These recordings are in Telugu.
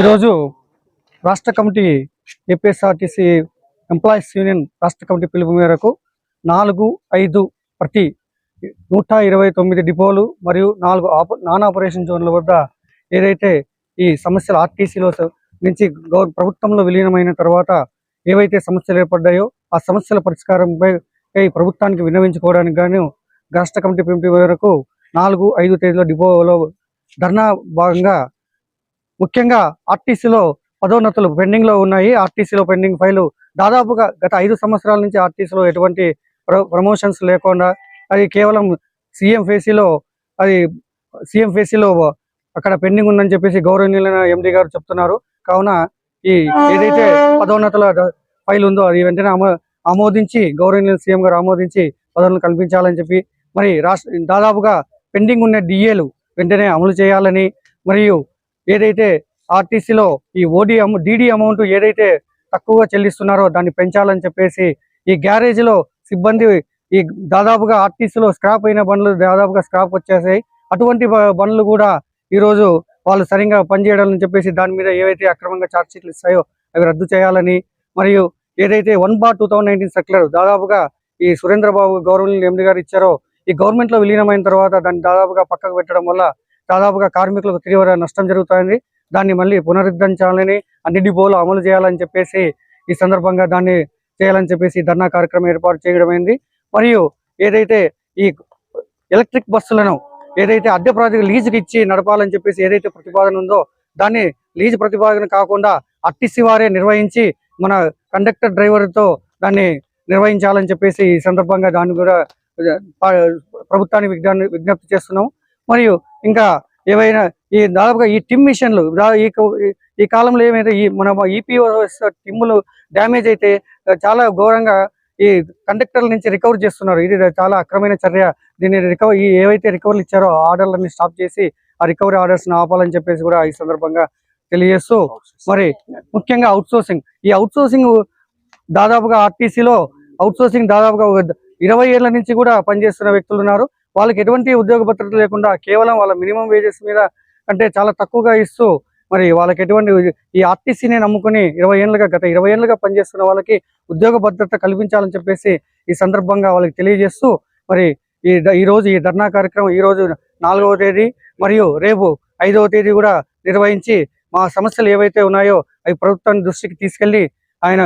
ఈరోజు రాష్ట్ర కమిటీ ఏపీఎస్ఆర్టీసీ ఎంప్లాయీస్ యూనియన్ రాష్ట్ర కమిటీ పిలుపు మేరకు నాలుగు ఐదు ప్రతి నూట ఇరవై తొమ్మిది డిపోలు మరియు నాలుగు ఆప నాన్ ఆపరేషన్ జోన్ల వద్ద ఏదైతే ఈ సమస్యలు ఆర్టీసీలో నుంచి గౌ ప్రభుత్వంలో విలీనమైన తర్వాత ఏవైతే సమస్యలు ఏర్పడ్డాయో ఆ సమస్యల పరిష్కారంపై ప్రభుత్వానికి విన్నవించుకోవడానికి గాను రాష్ట్ర కమిటీ పిలుపు మేరకు నాలుగు ఐదు తేదీలో డిపోలో ధర్నా భాగంగా ముఖ్యంగా ఆర్టీసీలో పదోన్నతులు పెండింగ్లో ఉన్నాయి. ఆర్టీసీలో పెండింగ్ ఫైలు దాదాపుగా గత ఐదు సంవత్సరాల నుంచి ఆర్టీసీలో ఎటువంటి ప్రో- ప్రమోషన్స్ లేకుండా అది కేవలం సీఎం ఫేసీలో అది సీఎం ఫేసీలో అక్కడ పెండింగ్ ఉందని చెప్పేసి గౌరవనీయులైన ఎండి గారు చెప్తున్నారు. కావున ఈ ఏదైతే పదోన్నతుల ఫైల్ ఉందో అది వెంటనే ఆమోదించి గౌరవనీయుల సీఎం గారు ఆమోదించి పదవులను కల్పించాలని చెప్పి మరి రాష్ట్ర దాదాపుగా పెండింగ్ ఉన్న డిఏలు వెంటనే అమలు చేయాలని మరియు ఏదైతే ఆర్టీసీలో ఈ ఓడి అమౌంట్ డీడీ అమౌంట్ ఏదైతే తక్కువగా చెల్లిస్తున్నారో దాన్ని పెంచాలని చెప్పేసి ఈ గ్యారేజ్లో సిబ్బంది ఈ దాదాపుగా ఆర్టీసీలో స్క్రాప్ అయిన బండ్లు దాదాపుగా స్క్రాప్ వచ్చేసాయి. అటువంటి బ- బండ్లు కూడా ఈరోజు వాళ్ళు సరిగా పనిచేయడాలని చెప్పేసి దాని మీద ఏవైతే అక్రమంగా ఛార్జ్షీట్లు ఇస్తాయో అవి రద్దు చేయాలని మరియు ఏదైతే one bar two thousand nineteen circular దాదాపుగా ఈ సురేంద్రబాబు గవర్నమెంట్ ఎండి గారు ఇచ్చారో ఈ గవర్నమెంట్లో విలీనమైన తర్వాత దాన్ని దాదాపుగా పక్కకు పెట్టడం వల్ల దాదాపుగా కార్మికులకు తీవ్ర నష్టం జరుగుతుంది. దాన్ని మళ్ళీ పునరుద్ధరించాలని అన్ని డిపోలు అమలు చేయాలని చెప్పేసి ఈ సందర్భంగా దాన్ని చేయాలని చెప్పేసి ధర్నా కార్యక్రమం ఏర్పాటు చేయడమైంది మరియు ఏదైతే ఈ ఎలక్ట్రిక్ బస్సులను ఏదైతే అద్దె ప్రాజెక్టు లీజుకి ఇచ్చి నడపాలని చెప్పేసి ఏదైతే ప్రతిపాదన ఉందో దాన్ని లీజు ప్రతిపాదన కాకుండా ఆర్టీసీ వారే నిర్వహించి మన కండక్టర్ డ్రైవర్తో దాన్ని నిర్వహించాలని చెప్పేసి ఈ సందర్భంగా దాన్ని కూడా ప్రభుత్వాన్ని ప్రభుత్వానికి విజ్ఞప్తి చేస్తున్నాం. మరియు ఇంకా ఏవైనా ఈ దాదాపుగా ఈ టిమ్ మిషన్లు ఈ కాలంలో ఏమైతే ఈ మన ఈపీఓ టిమ్ములు డ్యామేజ్ అయితే చాలా ఘోరంగా ఈ కండక్టర్ల నుంచి రికవర్ చేస్తున్నారు. ఇది చాలా అక్రమైన చర్య. దీన్ని రికవర్ ఈ ఏవైతే రికవర్లు ఇచ్చారో ఆ ఆర్డర్లన్నీ స్టాప్ చేసి ఆ రికవరీ ఆర్డర్స్ ఆపాలని చెప్పేసి కూడా ఈ సందర్భంగా తెలియజేస్తూ మరి ముఖ్యంగా అవుట్ సోర్సింగ్ ఈ అవుట్ సోర్సింగ్ దాదాపుగా ఆర్టీసీలో అవుట్ సోర్సింగ్ దాదాపుగా ఇరవై ఏళ్ళ నుంచి కూడా పనిచేస్తున్న వ్యక్తులు ఉన్నారు. వాళ్ళకి ఎటువంటి ఉద్యోగ భద్రత లేకుండా కేవలం వాళ్ళ మినిమం వేజెస్ మీద అంటే చాలా తక్కువగా ఇస్తూ మరి వాళ్ళకి ఎటువంటి ఈ ఆర్టీసీని నమ్ముకుని ఇరవై ఏళ్ళుగా గత ఇరవై ఏళ్ళుగా పనిచేస్తున్న వాళ్ళకి ఉద్యోగ భద్రత కల్పించాలని చెప్పేసి ఈ సందర్భంగా వాళ్ళకి తెలియజేస్తూ మరి ఈ ఈరోజు ఈ ధర్నా కార్యక్రమం ఈ రోజు నాలుగవ తేదీ మరియు రేపు ఐదవ తేదీ కూడా నిర్వహించి మా సమస్యలు ఏవైతే ఉన్నాయో అవి ప్రభుత్వం దృష్టికి తీసుకెళ్ళి ఆయన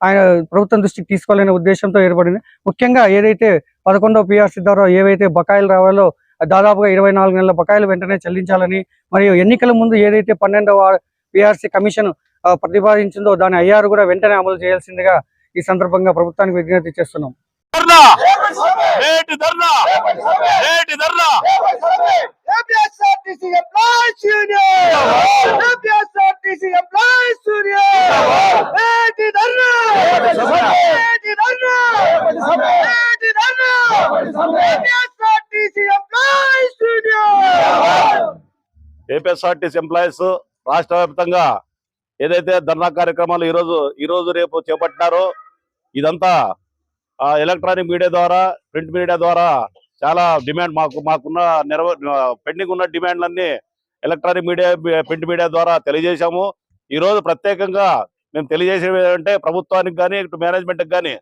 ఆయన ప్రభుత్వం దృష్టికి తీసుకోవాలనే ఉద్దేశంతో ఏర్పడింది. ముఖ్యంగా ఏదైతే పదకొండో పిఆర్సీ ద్వారా ఏవైతే బకాయిలు రావాలో దాదాపుగా ఇరవై నాలుగు నెలల బకాయిలు వెంటనే చెల్లించాలని మరియు ఎన్నికల ముందు ఏదైతే పన్నెండవ పిఆర్సీ కమిషన్ ప్రతిపాదించిందో దాని ఐఆర్ కూడా వెంటనే అమలు చేయాల్సిందిగా ఈ సందర్భంగా ప్రభుత్వానికి విజ్ఞప్తి చేస్తున్నాం ధర్నా నేటి ధర్నా నేటి dharna APSRTC employees union APSRTC employees union ఏటి ధర్నా ఏటి ధర్నా ఏటి dharna APSRTC employees union APSRTC employees రాష్ట్ర వ్యాప్తంగా ఏదైతే ధర్నా కార్యక్రమాలు ఈరోజు ఈ రోజు రేపు చేపట్టినారో ఇదంతా ఆ, ఎలక్ట్రానిక్ మీడియా ద్వారా ప్రింట్ మీడియా ద్వారా చాలా డిమాండ్ మాకు మాకున్న నిర్వ పెండింగ్ ఉన్న డిమాండ్లన్నీ ఎలక్ట్రానిక్ మీడియా ప్రింట్ మీడియా ద్వారా తెలియజేశాము. ఈ రోజు ప్రత్యేకంగా మేము తెలియజేసేది ఏంటంటే ప్రభుత్వానికి కానీ ఇటు మేనేజ్మెంట్కి కానీ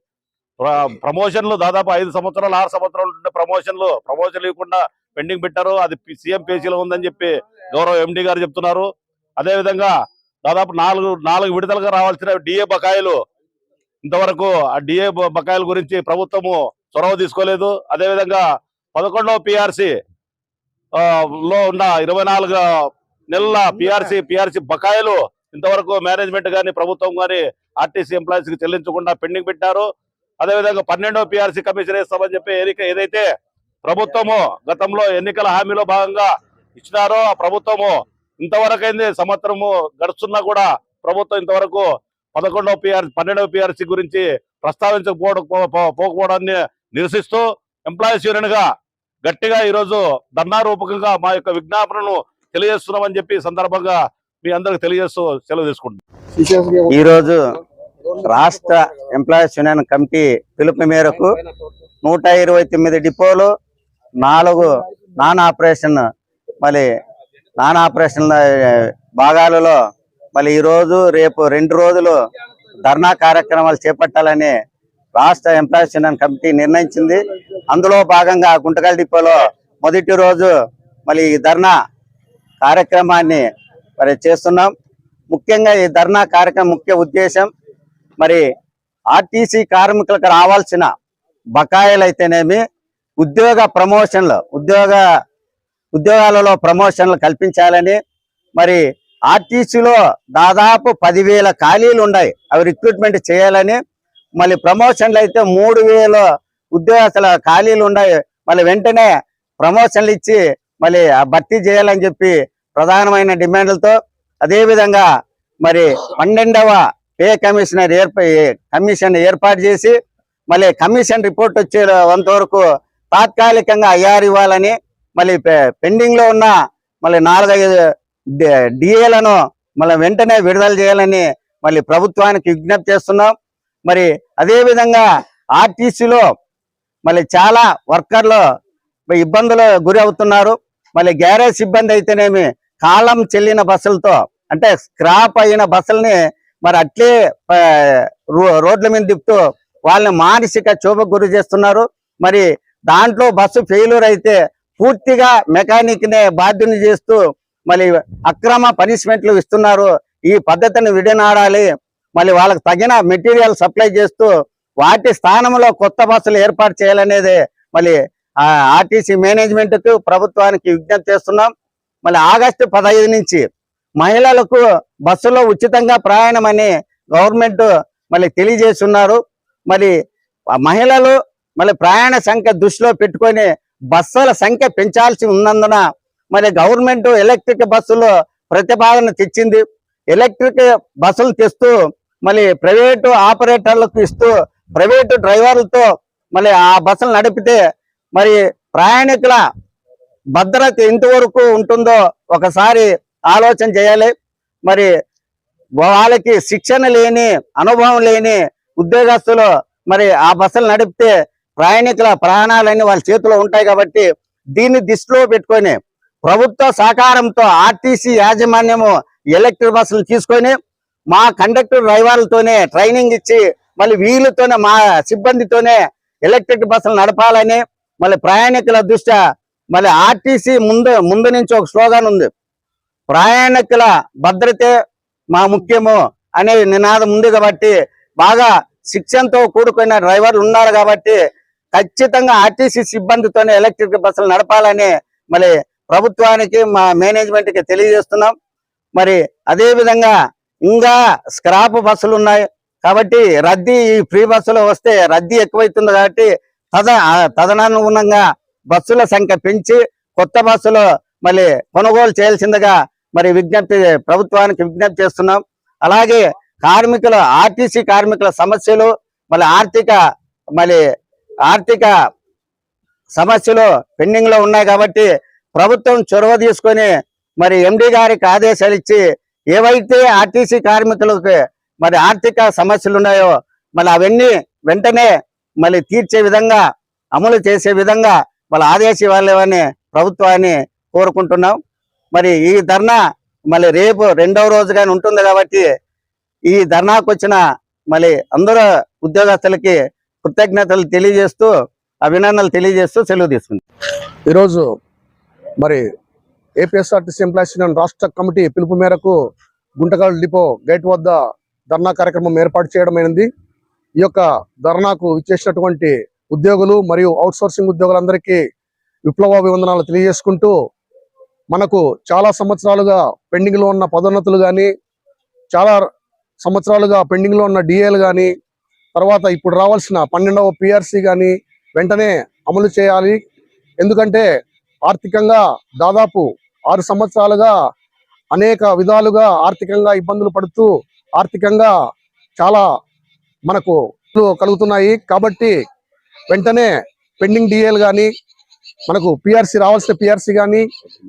ప్రమోషన్లు దాదాపు ఐదు సంవత్సరాలు ఆరు సంవత్సరాలు ఉంటే ప్రమోషన్లు ప్రమోషన్లు ఇవ్వకుండా పెండింగ్ పెట్టారు. అది సీఎం పేజీలో ఉందని చెప్పి గౌరవ ఎండి గారు చెప్తున్నారు. అదే విధంగా దాదాపు నాలుగు నాలుగు విడుదలగా రావాల్సిన డిఏ బకాయిలు ఇంతవరకు ఆ డిఏ బకాయిల గురించి ప్రభుత్వము చొరవ తీసుకోలేదు. అదేవిధంగా పదకొండవ పిఆర్సి లో ఉన్న ఇరవై నాలుగు నెలల పిఆర్సి పిఆర్సి బకాయిలు ఇంతవరకు మేనేజ్మెంట్ గాని ప్రభుత్వం గాని ఆర్టీసీ ఎంప్లాయీస్కి చెల్లించకుండా పెండింగ్ పెట్టారు. అదేవిధంగా పన్నెండవ పిఆర్సీ కమిషన్ వేస్తామని చెప్పి ఏదైతే ప్రభుత్వము గతంలో ఎన్నికల హామీలో భాగంగా ఇచ్చినారో ఆ ప్రభుత్వము ఇంతవరకైంది సంవత్సరము గడుస్తున్నా కూడా ప్రభుత్వం ఇంతవరకు పదకొండవ పిఆర్ పన్నెండవ పిఆర్సీ గురించి ప్రస్తావించకపోవడం పో- పోకపోవడాన్ని నిరసిస్తూ ఎంప్లాయీస్ యూనియన్గా గట్టిగా ఈరోజు ధర్నా రూపకంగా మా యొక్క విజ్ఞాపనను తెలియజేస్తున్నామని చెప్పి సందర్భంగా మీ అందరికి తెలియజేస్తూ సెలవు తీసుకుంటున్నాం. ఈ రోజు రాష్ట్ర ఎంప్లాయీస్ యూనియన్ కమిటీ పిలుపు మేరకు నూట ఇరవై తొమ్మిది డిపోలు నాలుగు నాన్ ఆపరేషన్ మళ్ళీ నాన్ ఆపరేషన్ భాగాలలో మళ్ళీ ఈరోజు రేపు రెండు రోజులు ధర్నా కార్యక్రమాలు చేపట్టాలని రాష్ట్ర ఎంప్లాయీస్ యూనియన్ కమిటీ నిర్ణయించింది. అందులో భాగంగా గుంటకల్ డిపోలో మొదటి రోజు మళ్ళీ ఈ ధర్నా కార్యక్రమాన్ని మరి చేస్తున్నాం. ముఖ్యంగా ఈ ధర్నా కార్యక్రమం ముఖ్య ఉద్దేశం మరి ఆర్టీసీ కార్మికులకు రావాల్సిన బకాయిలు అయితేనేమి ఉద్యోగ ప్రమోషన్లు ఉద్యోగ ఉద్యోగాలలో ప్రమోషన్లు కల్పించాలని. మరి ఆర్టీసీలో దాదాపు పదివేల ఖాళీలు ఉన్నాయి. అవి రిక్రూట్మెంట్ చేయాలని. మళ్ళీ ప్రమోషన్లు అయితే మూడు వేల ఉద్యోగస్తుల ఖాళీలు ఉన్నాయి. మళ్ళీ వెంటనే ప్రమోషన్లు ఇచ్చి మళ్ళీ ఆ భర్తీ చేయాలని చెప్పి ప్రధానమైన డిమాండ్లతో. అదేవిధంగా మరి పన్నెండవ పే కమిషనర్ ఏర్పా కమిషన్ ఏర్పాటు చేసి మళ్ళీ కమిషన్ రిపోర్ట్ వచ్చే వరకు తాత్కాలికంగా అయ్యారు ఇవ్వాలని మళ్ళీ పె- పెండింగ్లో ఉన్న మళ్ళీ నాలుగైదు డిఏలను మళ్ళీ వెంటనే విడుదల చేయాలని మళ్ళీ ప్రభుత్వానికి విజ్ఞప్తి చేస్తున్నాం. మరి అదేవిధంగా ఆర్టీసీలో మళ్ళీ చాలా వర్కర్లు ఇబ్బందులు గురి అవుతున్నారు. మళ్ళీ గ్యారేజ్ సిబ్బంది అయితేనేమి కాలం చెల్లిన బస్సులతో అంటే స్క్రాప్ అయిన బస్సుల్ని మరి అట్లే రో- రోడ్ల మీద తిప్పుతూ వాళ్ళని మానసిక చూపకు గురి చేస్తున్నారు. మరి దాంట్లో బస్సు ఫెయిల్యూర్ అయితే పూర్తిగా మెకానిక్ నే బాధ్యుని చేస్తూ మళ్ళీ అక్రమ పనిష్మెంట్లు ఇస్తున్నారు. ఈ పద్ధతిని విడనాడాలి. మళ్ళీ వాళ్ళకి తగిన మెటీరియల్ సప్లై చేస్తూ వాటి స్థానంలో కొత్త బస్సులు ఏర్పాటు చేయాలనేది మళ్ళీ ఆర్టీసీ మేనేజ్మెంట్కు ప్రభుత్వానికి విజ్ఞప్తి చేస్తున్నాం. మళ్ళీ ఆగస్టు పదహైదు నుంచి మహిళలకు బస్సులో ఉచితంగా ప్రయాణం అని గవర్నమెంట్ మళ్ళీ తెలియజేస్తున్నారు. మరి మహిళలు మళ్ళీ ప్రయాణ సంఖ్య దృష్టిలో పెట్టుకొని బస్సుల సంఖ్య పెంచాల్సి ఉన్నందున మరి గవర్నమెంట్ ఎలక్ట్రిక్ బస్సులు ప్రతిపాదన తెచ్చింది. ఎలక్ట్రిక్ బస్సులు తెస్తూ మళ్ళీ ప్రైవేటు ఆపరేటర్లకు ఇస్తూ ప్రైవేటు డ్రైవర్లతో మళ్ళీ ఆ బస్సులు నడిపితే మరి ప్రయాణికుల భద్రత ఎంతవరకు ఉంటుందో ఒకసారి ఆలోచన చేయాలి. మరి వాళ్ళకి శిక్షణ లేని అనుభవం లేని ఉద్యోగస్తులు మరి ఆ బస్సులు నడిపితే ప్రయాణికుల ప్రాణాలన్నీ వాళ్ళ చేతిలో ఉంటాయి కాబట్టి దీన్ని దృష్టిలో పెట్టుకొని ప్రభుత్వ సహకారంతో ఆర్టీసీ యాజమాన్యము ఎలక్ట్రిక్ బస్సులు తీసుకొని మా కండక్టర్ డ్రైవర్లతోనే ట్రైనింగ్ ఇచ్చి మళ్ళీ వీళ్ళతోనే మా సిబ్బందితోనే ఎలక్ట్రిక్ బస్సులు నడపాలని మళ్ళీ ప్రయాణికుల దృష్ట్యా మళ్ళీ ఆర్టీసీ ముందు ముందు నుంచి ఒక స్లోగాన్ ఉంది. ప్రయాణికుల భద్రతే మా ముఖ్యము అనే నినాదం ఉంది కాబట్టి బాగా శిక్షణతో కూడుకున్న డ్రైవర్లు ఉన్నారు కాబట్టి ఖచ్చితంగా ఆర్టీసీ సిబ్బందితోనే ఎలక్ట్రిక్ బస్సులు నడపాలని మరి ప్రభుత్వానికి మా మేనేజ్మెంట్కి తెలియజేస్తున్నాం. మరి అదే విధంగా ఇంకా స్క్రాప్ బస్సులు ఉన్నాయి. కాబట్టి రద్దీ ఈ ఫ్రీ బస్సులో వస్తే రద్దీ ఎక్కువైతుంది కాబట్టి తద తదనుగుణంగా బస్సుల సంఖ్య పెంచి కొత్త బస్సులు మళ్ళీ కొనుగోలు చేయాల్సిందిగా మరి విజ్ఞప్తి ప్రభుత్వానికి విజ్ఞప్తి చేస్తున్నాం. అలాగే కార్మికుల ఆర్టీసీ కార్మికుల సమస్యలు మళ్ళీ ఆర్థిక మళ్ళీ ఆర్థిక సమస్యలు పెండింగ్లో ఉన్నాయి కాబట్టి ప్రభుత్వం చొరవ తీసుకొని మరి ఎండి గారికి ఆదేశాలు ఇచ్చి ఏవైతే ఆర్టీసీ కార్మికులకు మరి ఆర్థిక సమస్యలు ఉన్నాయో మరి అవన్నీ వెంటనే మళ్ళీ తీర్చే విధంగా అమలు చేసే విధంగా వాళ్ళ ఆదేశ ఇవ్వాలని ప్రభుత్వాన్ని కోరుకుంటున్నాం. మరి ఈ ధర్నా మళ్ళీ రేపు రెండవ రోజు కానీ ఉంటుంది కాబట్టి ఈ ధర్నాకు వచ్చిన మళ్ళీ అందరూ ఉద్యోగస్తులకి కృతజ్ఞతలు తెలియజేస్తూ అభినందనలు తెలియజేస్తూ సెలవు తీసుకుంది ఈరోజు మరి ఏపీఎస్ఆర్టీసీ ఎంప్లాయీస్ యూనియన్ రాష్ట్ర కమిటీ పిలుపు మేరకు గుంటకల్ డిపో గేట్ వద్ద ధర్నా కార్యక్రమం ఏర్పాటు చేయడమైనది ఈ యొక్క ధర్నాకు ఇచ్చేసినటువంటి ఉద్యోగులు మరియు అవుట్సోర్సింగ్ ఉద్యోగులందరికీ విప్లవాభివందనాలు తెలియజేసుకుంటూ మనకు చాలా సంవత్సరాలుగా పెండింగ్లో ఉన్న పదోన్నతులు కానీ చాలా సంవత్సరాలుగా పెండింగ్లో ఉన్న డిఏలు కానీ తర్వాత ఇప్పుడు రావాల్సిన పన్నెండవ పిఆర్సి కానీ వెంటనే అమలు చేయాలి. ఎందుకంటే ఆర్థికంగా దాదాపు ఆరు సంవత్సరాలుగా అనేక విధాలుగా ఆర్థికంగా ఇబ్బందులు పడుతూ ఆర్థికంగా చాలా మనకు కలుగుతున్నాయి. కాబట్టి వెంటనే పెండింగ్ డిఏలు కానీ మనకు పిఆర్సీ రావాల్సిన పిఆర్సీ కానీ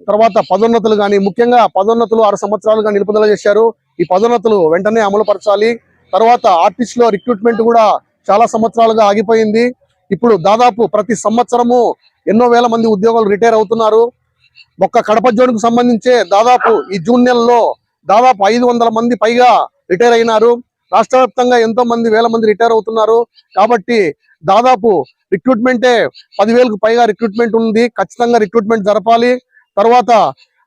తర్వాత పదోన్నతులు కానీ ముఖ్యంగా పదోన్నతులు ఆరు సంవత్సరాలుగా నిలుపుదల చేశారు. ఈ పదోన్నతులు వెంటనే అమలు పరచాలి. తర్వాత ఆర్టిస్ట్లో రిక్రూట్మెంట్ కూడా చాలా సంవత్సరాలుగా ఆగిపోయింది. ఇప్పుడు దాదాపు ప్రతి సంవత్సరము ఎన్నో వేల మంది ఉద్యోగులు రిటైర్ అవుతున్నారు. ఒక్క కడప జోన్కు సంబంధించే దాదాపు ఈ జూన్ నెలలో దాదాపు ఐదు వందల మంది పైగా రిటైర్ అయినారు. రాష్ట్ర వ్యాప్తంగా ఎంతో మంది వేల మంది రిటైర్ అవుతున్నారు. కాబట్టి దాదాపు రిక్రూట్మెంటే పదివేలకు పైగా రిక్రూట్మెంట్ ఉంది. ఖచ్చితంగా రిక్రూట్మెంట్ జరపాలి. తర్వాత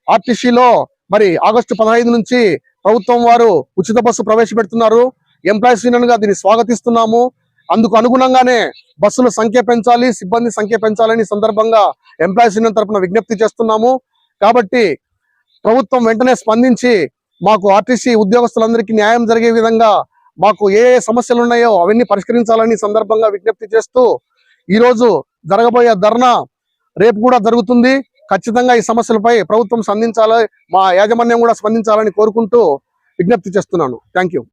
ఆర్టీసీలో మరి ఆగస్టు పదహైదు నుంచి ప్రభుత్వం వారు ఉచిత బస్సు ప్రవేశపెడుతున్నారు. ఎంప్లాయీస్ యూనియన్గా దీన్ని స్వాగతిస్తున్నాము. అందుకు అనుగుణంగానే బస్సుల సంఖ్య పెంచాలి సిబ్బంది సంఖ్య పెంచాలని సందర్భంగా ఎంప్లాయీస్ యూనియన్ తరపున విజ్ఞప్తి చేస్తున్నాము. కాబట్టి ప్రభుత్వం వెంటనే స్పందించి మాకు ఆర్టీసీ ఉద్యోగస్తులందరికీ న్యాయం జరిగే విధంగా మాకు ఏ ఏ సమస్యలు ఉన్నాయో అవన్నీ పరిష్కరించాలని సందర్భంగా విజ్ఞప్తి చేస్తూ ఈరోజు జరగబోయే ధర్నా రేపు కూడా జరుగుతుంది. ఖచ్చితంగా ఈ సమస్యలపై ప్రభుత్వం స్పందించాలి మా యాజమాన్యం కూడా స్పందించాలని కోరుకుంటూ విజ్ఞప్తి చేస్తున్నాను. Thank you.